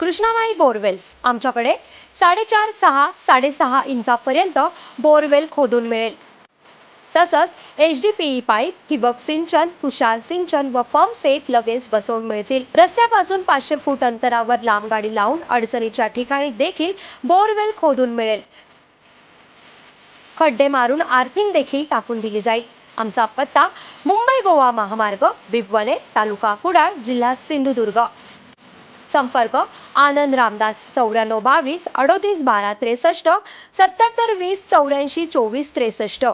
Krishnabai borewells आमच्याकडे साडेचार सहा साडेसहा इंचापर्यंत बोरवेल खोदून मिळेल. तसंच H D P E pipe ठिबक सिंचन तुषार सिंचन व पंप सेट लगेच बसवून मिळतील. रस्त्यापासून पाचशे फूट अंतरावर लांब गाडी लावून अडचणीच्या ठिकाणी देखील बोरवेल खोदून मिळेल. खड्डे मारून आर्थिंग देखील टाकून दिली जाईल. आमचा पत्ता मुंबई गोवा महामार्ग बिबवणे तालुका कुडाळ जिल्हा सिंधुदुर्ग. संपर्क. आनंद रामदास चौऱ्याण्णव बावीस अडोतीस बारा त्रेसष्ट सत्याहत्तर वीस चौऱ्याऐंशी चोवीस त्रेसष्ट.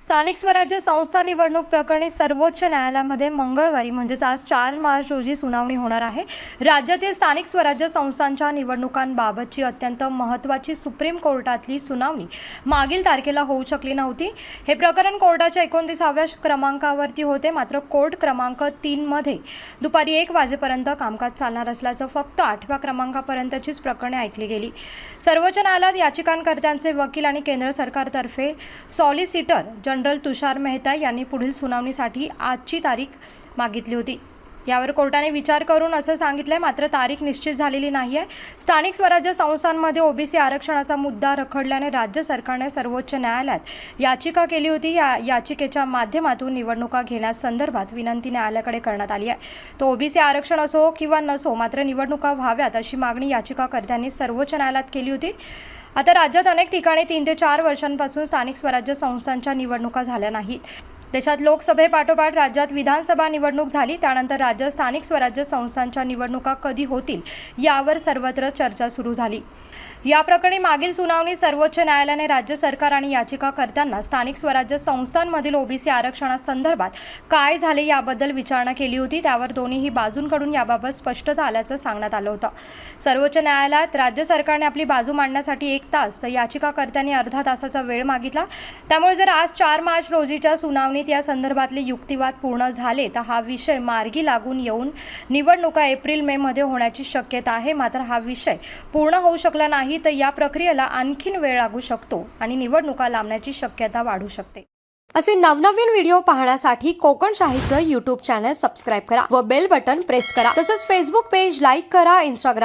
स्थानिक स्वराज्य संस्था निवडणूक प्रकरणी सर्वोच्च न्यायालयामध्ये मंगळवारी म्हणजेच आज चार मार्च रोजी सुनावणी होणार आहे. राज्यातील स्थानिक स्वराज्य संस्थांच्या निवडणुकांबाबतची अत्यंत महत्त्वाची सुप्रीम कोर्टातली सुनावणी मागील तारखेला होऊ शकली नव्हती. हे प्रकरण कोर्टाच्या एकोणतीसाव्या क्रमांकावरती होते. मात्र कोर्ट क्रमांक तीनमध्ये दुपारी एक वाजेपर्यंत कामकाज चालणार असल्याचं फक्त आठव्या क्रमांकापर्यंतचीच प्रकरणे ऐकली गेली. सर्वोच्च न्यायालयात याचिकांकर्त्यांचे वकील आणि केंद्र सरकारतर्फे सॉलिसिटर जनरल तुषार मेहता यांनी पुढील सुनावणीसाठी आजची तारीख मागितली होती. यावर कोर्टाने विचार करून असं सांगितलं आहे मात्र तारीख निश्चित झालेली नाही आहे स्थानिक स्वराज्य संस्थांमध्ये ओबीसी आरक्षणाचा मुद्दा रखडल्याने राज्य सरकारने सर्वोच्च न्यायालयात याचिका केली होती. या याचिकेच्या माध्यमातून निवडणुका घेण्यासंदर्भात विनंती न्यायालयाकडे करण्यात आली आहे. तो ओबीसी आरक्षण असो किंवा नसो मात्र निवडणुका व्हाव्यात अशी मागणी याचिकाकर्त्यांनी सर्वोच्च न्यायालयात केली होती. आता राज्यात अनेक ठिकाणी तीन ते चार वर्षांपासून स्थानिक स्वराज्य संस्थांच्या निवडणुका झाल्या नाहीत. देशात लोकसभेपाठोपाठ राज्यात विधानसभा निवडणूक झाली त्यानंतर राज्यात स्थानिक स्वराज्य संस्थांच्या निवडणुका कधी होतील यावर सर्वत्र चर्चा सुरू झाली. या प्रकरणी मागील सुनावणी सर्वोच्च न्यायालयाने राज्य सरकार आणि याचिकाकर्त्यांना स्थानिक स्वराज्य संस्थांमधील ओबीसी आरक्षणासंदर्भात काय झाले याबद्दल विचारणा केली होती. त्यावर दोन्हीही बाजूंकडून याबाबत स्पष्टता आल्याचं सांगण्यात आलं होतं. सर्वोच्च न्यायालयात राज्य सरकारने आपली बाजू मांडण्यासाठी एक तास तर याचिकाकर्त्यांनी अर्धा तासाचा वेळ मागितला. त्यामुळे जर आज चार मार्च रोजीच्या सुनावणीत या संदर्भातले युक्तिवाद पूर्ण झाले तर हा विषय मार्गी लागून येऊन निवडणुका एप्रिल मे मध्ये होण्याची शक्यता आहे. मात्र हा विषय पूर्ण होऊ शकला नाही तर या प्रक्रियेला आणखीन वेळ लागू शकतो आणि निवडणुका लांबण्याची शक्यता वाढू शकते. असे नवनवीन व्हिडिओ पाहण्यासाठी कोकण शाहीचं युट्यूब चॅनल सबस्क्राईब करा व बेल बटन प्रेस करा. तसंच फेसबुक पेज लाईक करा इंस्टाग्राम